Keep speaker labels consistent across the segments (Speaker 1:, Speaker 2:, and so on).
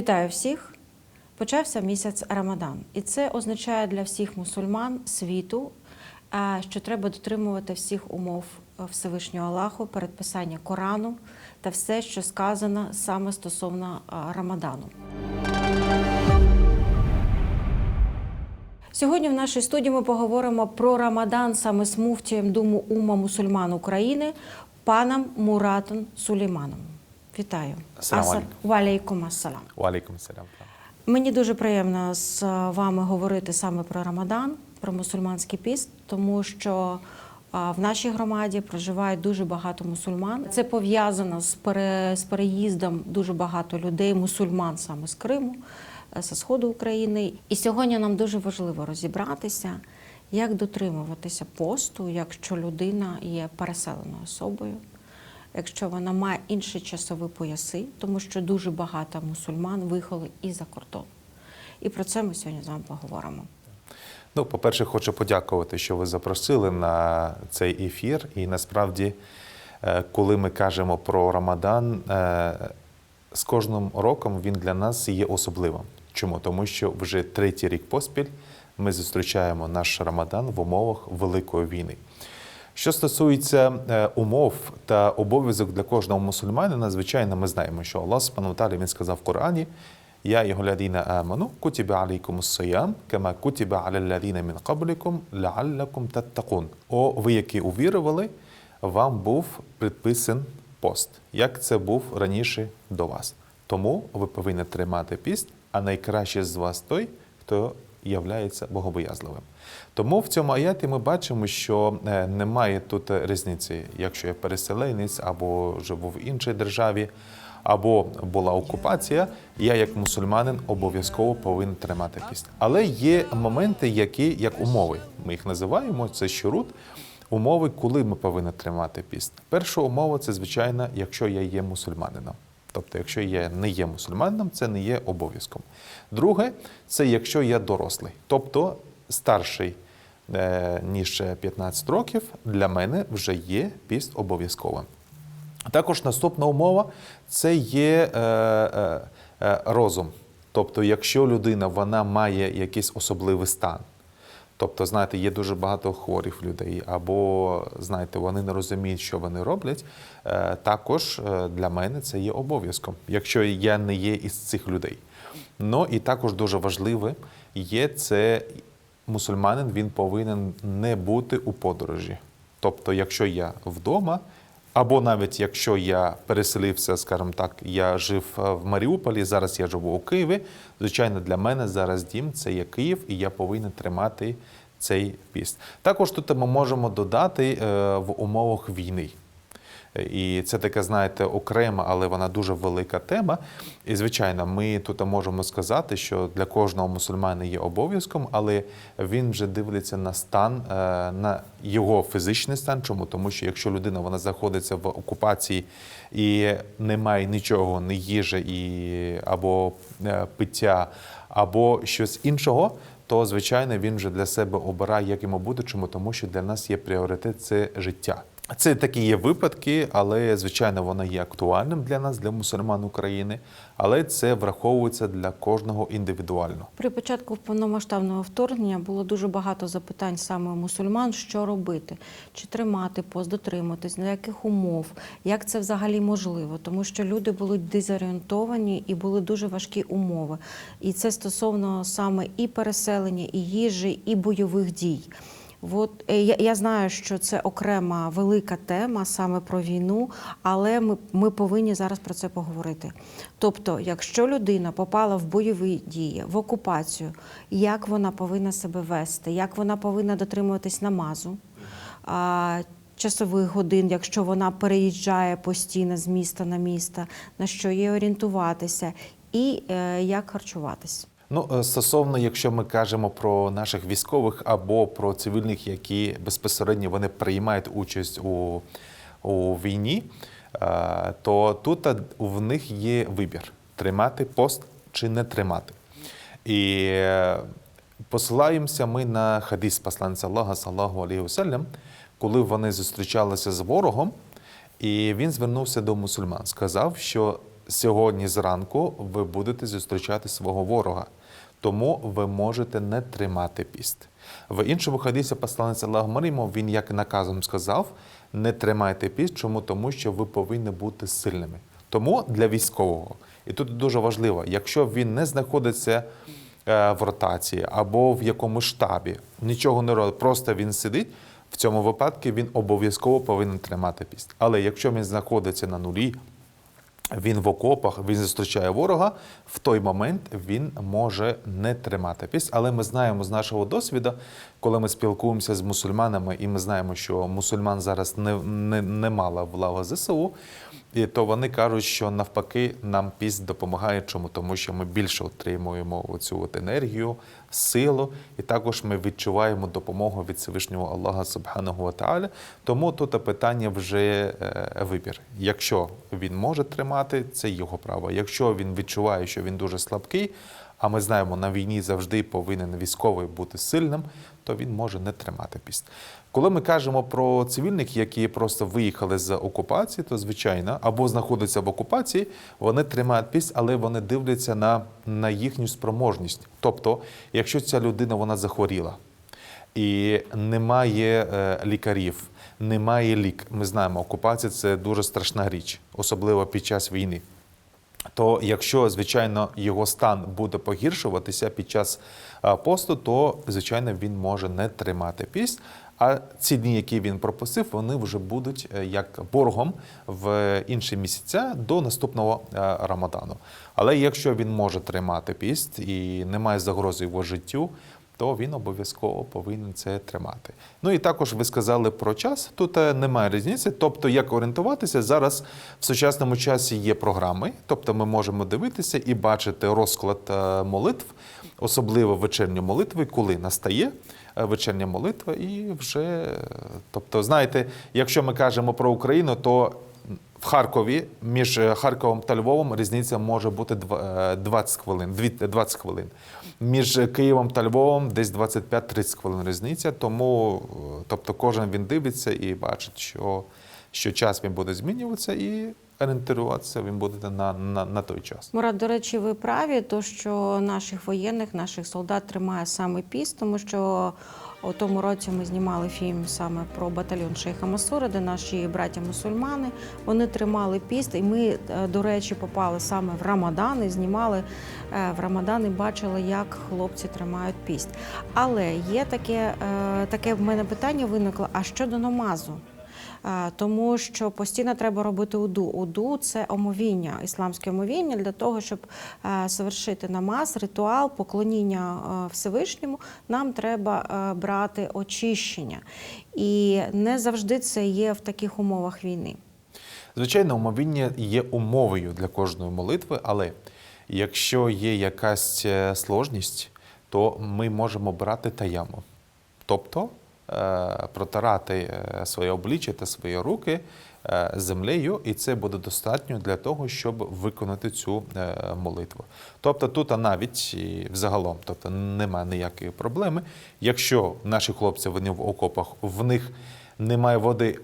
Speaker 1: Вітаю всіх! Почався місяць Рамадан, і це означає для всіх мусульман світу, е, що треба дотримувати всіх умов е, Всевишнього Аллаху, передписання Корану та все, що сказано саме стосовно е, Рамадану. Сьогодні в нашій студії ми поговоримо про Рамадан саме з муфтієм Думу Ума мусульман України паном Муратом Сулейманом. Вітаю.
Speaker 2: Ассаламу
Speaker 1: Аса-
Speaker 2: алейкум.
Speaker 1: Валейкум ассалам. Мені дуже приємно з е, вами говорити саме про Рамадан, про мусульманський піст, тому що в нашій громаді проживає дуже багато мусульман. Це пов'язано з, пере, з переїздом дуже багато людей, мусульман саме з Криму, е, зі сходу України. І сьогодні нам дуже важливо розібратися, як дотримуватися посту, якщо людина є переселеною особою якщо вона має інші часові пояси, тому що дуже багато мусульман виїхали і за кордон. І про це ми сьогодні з вами поговоримо.
Speaker 2: Ну, по-перше, хочу подякувати, що ви запросили на цей ефір. І насправді, е, коли ми кажемо про Рамадан, е, з кожним роком він для нас є особливим. Чому? Тому що вже третій рік поспіль ми зустрічаємо наш Рамадан в умовах великої війни. Що стосується е, умов та обов'язок для кожного мусульманина, звичайно, ми знаємо, що Аллах Субхану Талі він сказав в Корані: Я його ладіна аману, кутіба алейкум сиям, кама кутіба аля ладіна мін qablikum, лааллакум таттакун. О, ви, які увірували, вам був предписан пост, як це був раніше до вас. Тому ви повинні тримати піст, а найкраще з вас той, хто являється богобоязливим. Тому в цьому аяті ми бачимо, що е, немає тут різниці, якщо я переселенець або живу в іншій державі, або була окупація, я як мусульманин обов'язково повинен тримати піст. Але є моменти, які як умови. Ми їх називаємо це щурут. Умови, коли ми повинні тримати піст. Перша умова це звичайно, якщо я є мусульманином. Тобто, якщо я не є мусульманином, це не є обов'язком. Друге, це якщо я дорослий, тобто старший е, ніж 15 років, для мене вже є піст обов'язковим. Також наступна умова це є е, е, розум. Тобто, якщо людина вона має якийсь особливий стан, Тобто, знаєте, є дуже багато хворих людей, або знаєте, вони не розуміють, що вони роблять. Е, Також е, для мене це є обов'язком, якщо я не є із цих людей. Ну і також дуже важливе є це мусульманин, він повинен не бути у подорожі. Тобто, якщо я вдома, або навіть якщо я переселився, скажімо так, я жив е, в Маріуполі, зараз я живу у Києві. Звичайно, для мене зараз дім це є Київ, і я повинен тримати цей піст. Також тут ми можемо додати е, в умовах війни. І це така, знаєте, окрема, але вона дуже велика тема. І, звичайно, ми тут можемо сказати, що для кожного мусульмана є обов'язком, але він вже дивиться на стан, е, на його фізичний стан. Чому? Тому що якщо людина вона знаходиться в окупації і немає нічого, ні їжі, і, або е, пиття, або щось іншого. То звичайно він вже для себе обирає, як йому бути, чому тому, що для нас є пріоритет це життя. Це такі є випадки, але звичайно воно є актуальним для нас, для мусульман України, але це враховується для кожного індивідуально.
Speaker 1: При початку повномасштабного вторгнення було дуже багато запитань саме мусульман, що робити, чи тримати пост, дотриматись, на яких умов, як це взагалі можливо, тому що люди були дезорієнтовані і були дуже важкі умови. І це стосовно саме і переселення, і їжі, і бойових дій. От е, я, я знаю, що це окрема велика тема саме про війну, але ми, ми повинні зараз про це поговорити. Тобто, якщо людина попала в бойові дії, в окупацію, як вона повинна себе вести, як вона повинна дотримуватись намазу, а, часових годин, якщо вона переїжджає постійно з міста на місто, на що їй орієнтуватися, і е, як харчуватись.
Speaker 2: Ну, е, стосовно, якщо ми кажемо про наших військових або про цивільних, які безпосередньо вони приймають участь у, у війні, е, то тут е, в них є вибір тримати пост чи не тримати. І посилаємося ми на хадис посланця Аллаха, саллаху алейхи вассалям, коли вони зустрічалися з ворогом, і він звернувся до мусульман, сказав, що сьогодні зранку ви будете зустрічати свого ворога. Тому ви можете не тримати піст. В іншому хадисі посланець Аллаху Марімов, він як наказом сказав: не тримайте піст. Чому? Тому що ви повинні бути сильними. Тому для військового, і тут дуже важливо, якщо він не знаходиться е, в ротації або в якомусь штабі, нічого не робить, просто він сидить. В цьому випадку він обов'язково повинен тримати піст. Але якщо він знаходиться на нулі, він в окопах, він зустрічає ворога, в той момент він може не тримати піст. Але ми знаємо з нашого досвіду, коли ми спілкуємося з мусульманами, і ми знаємо, що мусульман зараз не, не, немало в лавах ЗСУ, і то вони кажуть, що навпаки нам піст допомагає. Чому? Тому що ми більше отримуємо оцю от енергію, силу, і також ми відчуваємо допомогу від Всевишнього Аллаха Субханаху Ва Тому тут питання вже е, вибір. Якщо він може тримати, це його право. Якщо він відчуває, що він дуже слабкий, а ми знаємо, на війні завжди повинен військовий бути сильним, то він може не тримати піст. Коли ми кажемо про цивільних, які просто виїхали з окупації, то звичайно, або знаходяться в окупації, вони тримають піст, але вони дивляться на, на їхню спроможність. Тобто, якщо ця людина вона захворіла і немає е, лікарів, немає лік. Ми знаємо, окупація це дуже страшна річ, особливо під час війни то якщо, звичайно, його стан буде погіршуватися під час посту, то звичайно він може не тримати піст. А ці дні, які він пропустив, вони вже будуть е, як боргом в інші місяця до наступного е, Рамадану. Але якщо він може тримати піст і немає загрози його життю, то він обов'язково повинен це тримати. Ну і також ви сказали про час. Тут е, немає різниці. Тобто, як орієнтуватися зараз в сучасному часі є програми, тобто ми можемо дивитися і бачити розклад молитв, особливо вечірньої молитви, коли настає вечірня молитва, і вже, е, тобто, знаєте, якщо ми кажемо про Україну, то в Харкові між е, Харковом та Львовом різниця може бути е, 20 хвилин. 20 хвилин. Між Києвом та Львовом десь 25-30 хвилин різниця. Тому, е, тобто, кожен він дивиться і бачить, що, що час він буде змінюватися, і орієнтуватися він буде на, на, на той час.
Speaker 1: Мурат, до речі, ви праві, то що наших воєнних, наших солдат тримає саме піст, тому що у тому році ми знімали фільм саме про батальйон Шейха Масури, де наші браття мусульмани вони тримали піст, і ми, е, до речі, попали саме в Рамадан і знімали е, в Рамадан і бачили, як хлопці тримають піст. Але є таке, е, таке в мене питання виникло: а щодо намазу? Тому що постійно треба робити уду. Уду це омовіння, ісламське омовіння для того, щоб совершити намаз, ритуал, поклоніння Всевишньому. Нам треба брати очищення, і не завжди це є в таких умовах війни.
Speaker 2: Звичайно, умовіння є умовою для кожної молитви, але якщо є якась е, сложність, то ми можемо брати таяму. Тобто протирати е, своє обличчя та свої руки е, землею, і це буде достатньо для того, щоб виконати цю е, молитву. Тобто тут навіть і взагалом, тобто немає ніякої проблеми. Якщо наші хлопці вони в окопах, в них немає води,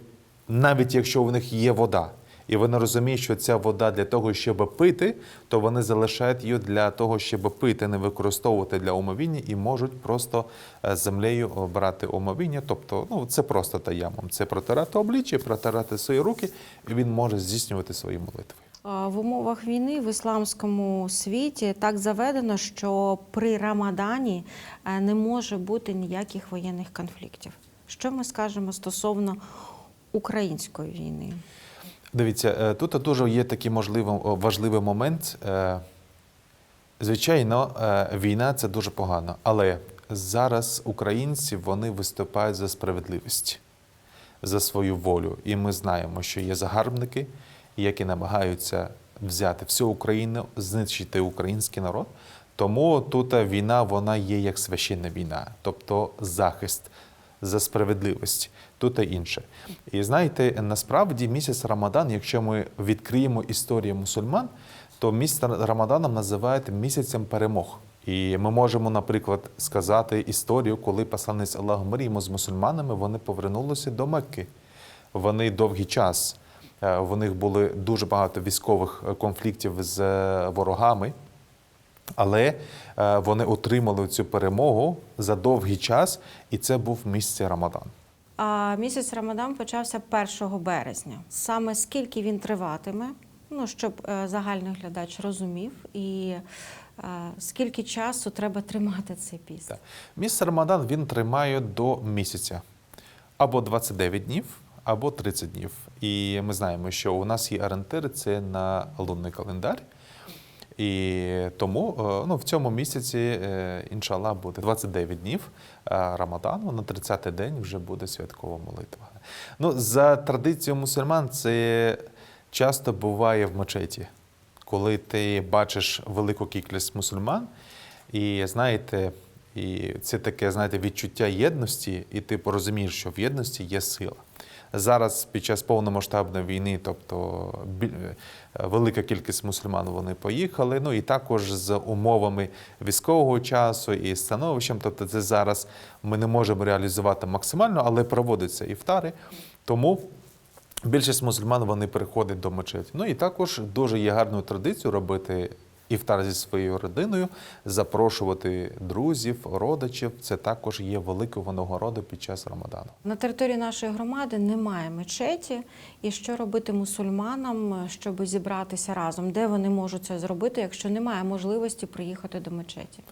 Speaker 2: навіть якщо в них є вода, і вони розуміють, що ця вода для того, щоб пити, то вони залишають її для того, щоб пити, не використовувати для умовіння і можуть просто е, землею брати умовіння. Тобто, ну це просто таямом. Це протирати обличчя, протирати свої руки, і він може здійснювати свої молитви.
Speaker 1: В умовах війни в ісламському світі так заведено, що при Рамадані е, не може бути ніяких воєнних конфліктів. Що ми скажемо стосовно української війни?
Speaker 2: Дивіться, е, тут дуже є такий можливий, важливий момент. Е, Звичайно, е, війна це дуже погано, але зараз українці вони виступають за справедливість, за свою волю. І ми знаємо, що є загарбники, які намагаються взяти всю Україну, знищити український народ. Тому тут війна вона є як священна війна, тобто захист за справедливість. Тут і інше. І знаєте, насправді місяць Рамадан, якщо ми відкриємо історію мусульман, то місяць Рамаданом називають місяцем перемог. І ми можемо, наприклад, сказати історію, коли посланець Аллаху Марімо з мусульманами вони повернулися до Мекки. Вони довгий час Е, В них були дуже багато військових е, конфліктів з е, ворогами, але е, вони отримали цю перемогу за довгий час, і це був місце Рамадан.
Speaker 1: А місяць Рамадан почався 1 березня. Саме скільки він триватиме, ну щоб е, загальний глядач розумів, і е, скільки часу треба тримати цей піст.
Speaker 2: Так. Місце Рамадан він тримає до місяця або 29 днів, або 30 днів. І ми знаємо, що у нас є орієнтири це на лунний календар. І тому е, ну, в цьому місяці, е, іншалlah, буде 29 днів е, Рамадану, на 30-й день вже буде святкова молитва. Ну, за традицією мусульман, це часто буває в мечеті, коли ти бачиш велику кількість мусульман, і знаєте, і це таке знаєте, відчуття єдності, і ти порозумієш, що в єдності є сила. Зараз під час повномасштабної війни, тобто е, велика кількість мусульман вони поїхали. Ну і також з умовами військового часу і становищем. Тобто, це зараз ми не можемо реалізувати максимально, але проводяться іфтари. Тому більшість мусульман вони приходять до мечеті. Ну і також дуже є гарною традицією робити іфтар зі своєю родиною, запрошувати друзів, родичів. Це також є великою винагородою під час Рамадану.
Speaker 1: На території нашої громади немає мечеті. І що робити мусульманам, щоб зібратися разом? Де вони можуть це зробити, якщо немає можливості приїхати до мечеті?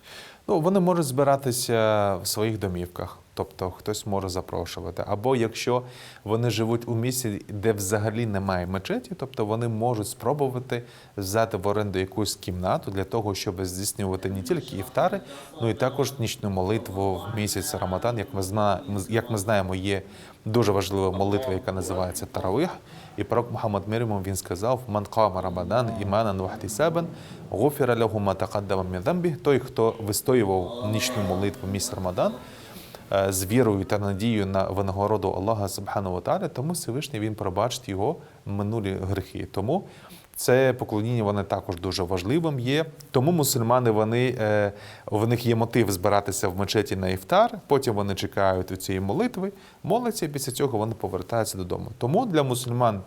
Speaker 2: Ну, вони можуть збиратися в своїх домівках, тобто хтось може запрошувати. Або якщо вони живуть у місці, де взагалі немає мечеті, тобто вони можуть спробувати взяти в оренду якусь кімнату для того, щоб здійснювати не тільки іфтари, ну і також нічну молитву в місяць Рамадан. Як ми знаємо, як ми знаємо, є дуже важлива молитва, яка називається Таравих. І пророк Мухаммад Мірімов він сказав: Ман қама Рамадан іманан вахтисабан, гуфіра лягу ма тақаддама мін. Той, хто вистоював нічну молитву місяць Рамадан з вірою та надією на винагороду Аллаха Субхану Тааля, тому Всевишній він пробачить його минулі гріхи. Тому це поклоніння вони також дуже важливим є. Тому мусульмани вони е, в них є мотив збиратися в мечеті на іфтар. Потім вони чекають у цієї молитви, моляться, і після цього вони повертаються додому. Тому для мусульман,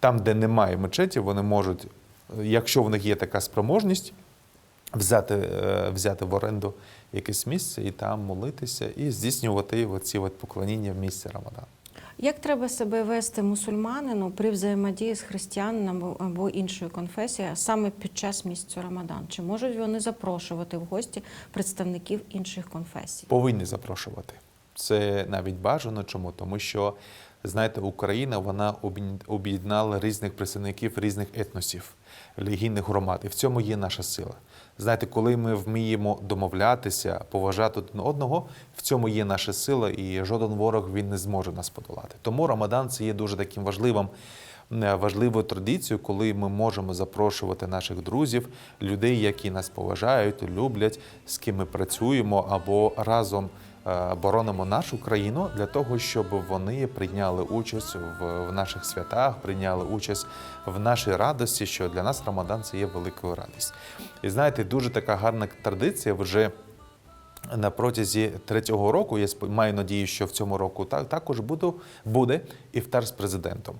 Speaker 2: там, де немає мечеті, вони можуть, е, якщо в них є така спроможність, взяти, е, взяти в оренду якесь місце і там молитися, і здійснювати оці от поклоніння в місці Рамадан.
Speaker 1: Як треба себе вести мусульманину при взаємодії з християнином або- або іншою конфесією саме під час місяцю Рамадан? Чи можуть вони запрошувати в гості представників інших конфесій?
Speaker 2: повинні запрошувати. Це навіть бажано. Чому? Тому що знаєте, Україна вона об'єднала різних представників різних етносів, релігійних громад, і в цьому є наша сила. Знаєте, коли ми вміємо домовлятися, поважати один одного, в цьому є наша сила, і жоден ворог він не зможе нас подолати. Тому Рамадан це є дуже таким важливим. е, Важливою традицією, коли ми можемо запрошувати наших друзів, людей, які нас поважають, люблять, з ким ми працюємо, або разом боронимо нашу країну для того, щоб вони прийняли участь в, наших святах, прийняли участь в нашій радості, що для нас Рамадан це є великою радістю. І знаєте, дуже така гарна традиція вже. На протязі третього року я маю надію, що в цьому року так також буду, буде іфтар з президентом.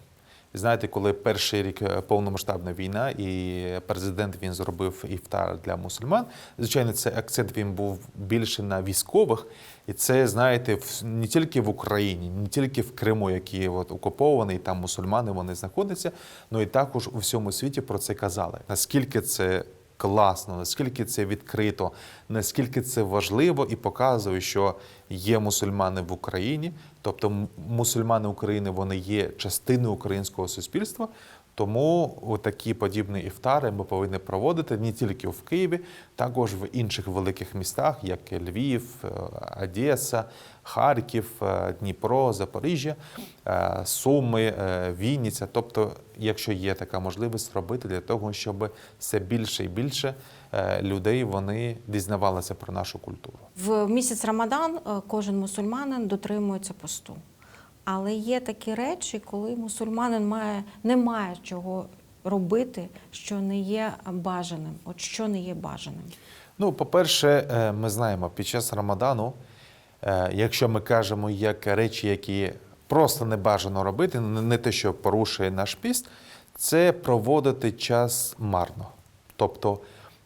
Speaker 2: Знаєте, коли перший рік е, повномасштабна війна, і президент він зробив іфтар для мусульман. Звичайно, це акцент він був більше на військових, і це знаєте, не тільки в Україні, не тільки в Криму, який от окупований, там мусульмани вони знаходяться, але і також у всьому світі про це казали. Наскільки це класно, наскільки це відкрито, наскільки це важливо і показує, що є мусульмани в Україні, тобто мусульмани України вони є частиною українського суспільства. Тому такі подібні іфтари ми повинні проводити не тільки в Києві, також в інших великих містах, як Львів, е, Одеса, Харків, е, Дніпро, Запоріжжя, е, Суми, Вінниця. Тобто, якщо є така можливість робити для того, щоб все більше і більше людей вони дізнавалися про нашу культуру.
Speaker 1: В місяць Рамадан кожен мусульманин дотримується посту. Але є такі речі, коли мусульманин має, не має чого робити, що не є бажаним. От що не є бажаним.
Speaker 2: Ну, по-перше, е, ми знаємо, під час Рамадану, е, якщо ми кажемо як речі, які просто не бажано робити, не не те, що порушує наш піст, це проводити час марно. Тобто,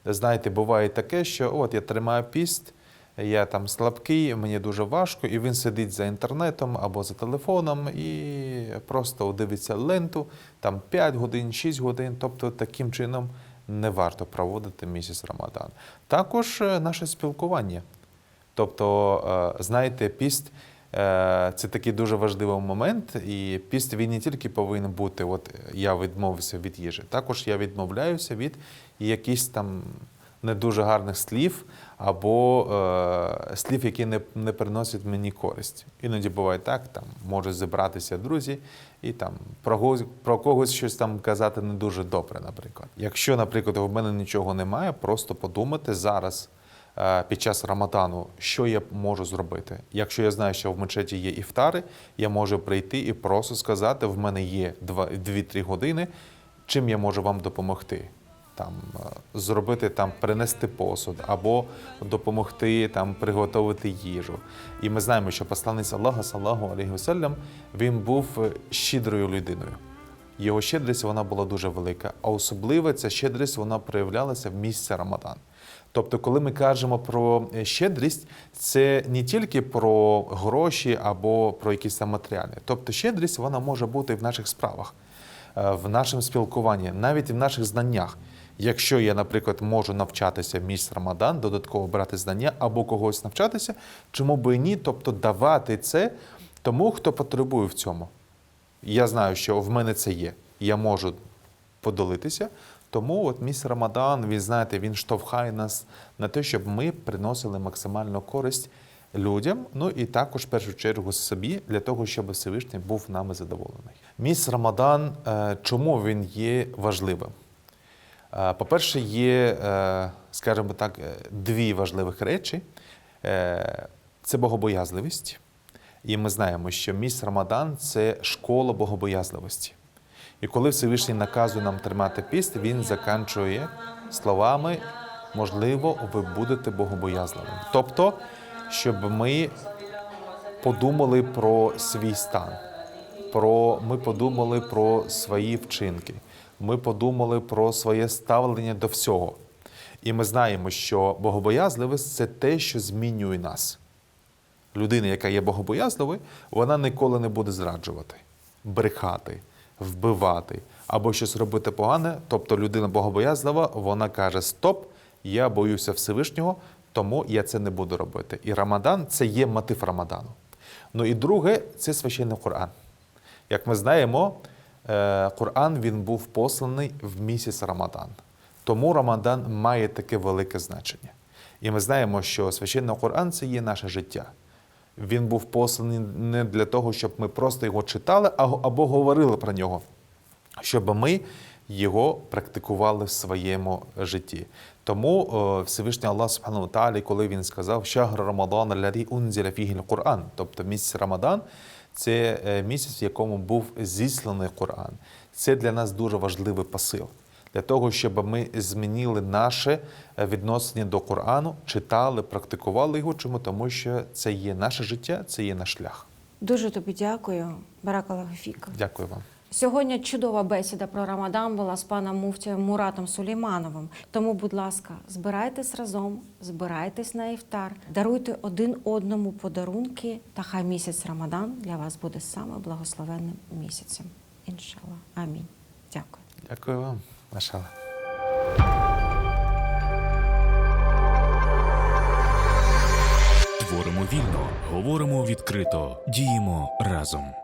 Speaker 2: знаєте, буває таке, що от я тримаю піст, я там слабкий, мені дуже важко, і він сидить за інтернетом або за телефоном і просто дивиться ленту, там 5 годин, 6 годин. Тобто таким чином не варто проводити місяць Рамадан. Також е, наше спілкування. Тобто, е, знаєте, піст е, це такий дуже важливий момент, і піст він не тільки повинен бути, от я відмовився від їжі, також я відмовляюся від якихось там не дуже гарних слів або е, слів, які не, не приносять мені користь. Іноді буває так, там можуть зібратися друзі і там про, когось- про когось щось там казати не дуже добре, наприклад. Якщо, наприклад, в мене нічого немає, просто подумати зараз е, під час Рамадану, що я можу зробити. Якщо я знаю, що в мечеті є іфтари, я можу прийти і просто сказати: в мене є 2-3 години, чим я можу вам допомогти. Там е, зробити там, принести посуд або допомогти там приготувати їжу. І ми знаємо, що посланець Аллаха, саллаху алейхи вассалям, він був е, щедрою людиною. Його щедрість вона була дуже велика, а особливо ця щедрість вона проявлялася в місяці Рамадан. Тобто, коли ми кажемо про е, щедрість, це не тільки про гроші або про якісь там матеріальні. Тобто, щедрість вона може бути в наших справах, в нашому спілкуванні, навіть в наших знаннях. Якщо я, наприклад, можу навчатися в місяць Рамадан, додатково брати знання або когось навчатися, чому би і ні? Тобто давати це тому, хто потребує в цьому. Я знаю, що в мене це є. Я можу поділитися. Тому от місяць Рамадан, він знаєте, він штовхає нас на те, щоб ми приносили максимальну користь людям, ну і також в першу чергу собі, для того, щоб Всевишній був нами задоволений. Місяць Рамадан, е, чому він є важливим? Е, По-перше, є, е, скажімо так, е, дві важливих речі: це богобоязливість. І ми знаємо, що місяць Рамадан це школа богобоязливості. І коли Всевишній наказує нам тримати піст, він заканчує словами: можливо, ви будете богобоязливим. Тобто, щоб ми подумали про свій стан, про ми подумали про свої вчинки, ми подумали про своє ставлення до всього. І ми знаємо, що богобоязливість це те, що змінює нас. Людина, яка є богобоязливою, вона ніколи не буде зраджувати, брехати, вбивати або щось робити погане. Тобто людина богобоязлива, вона каже: Стоп, я боюся Всевишнього, тому я це не буду робити. І Рамадан це є мотив Рамадану. Ну і друге, це священний Коран. Як ми знаємо, Коран він був посланий в місяць Рамадан. Тому Рамадан має таке велике значення. І ми знаємо, що священний Коран це є наше життя. Він був посланий не для того, щоб ми просто його читали або говорили про нього, щоб ми його практикували в своєму житті. Тому е, Всевишній Аллах Субхану Таалі, коли він сказав «Шахр Рамадан алладі унзіля фігі Коран, тобто місяць Рамадан, це е, місяць, в якому був зісланий Коран. Це для нас дуже важливий посил. Для того, щоб ми змінили наше е, відношення до Корану, читали, практикували його. Чому? Тому що це є наше життя, це є наш шлях.
Speaker 1: Дуже тобі дякую, Баракала Гафіка.
Speaker 2: Дякую вам.
Speaker 1: Сьогодні чудова бесіда про Рамадан була з паном муфтієм Муратом Сулеймановим. Тому, будь ласка, збирайтесь разом, збирайтесь на іфтар, даруйте один одному подарунки, та хай місяць Рамадан для вас буде саме благословенним місяцем. Іншалла. Амінь. Дякую.
Speaker 2: Дякую вам, Машала.
Speaker 3: Творимо вільно, говоримо відкрито, діємо разом.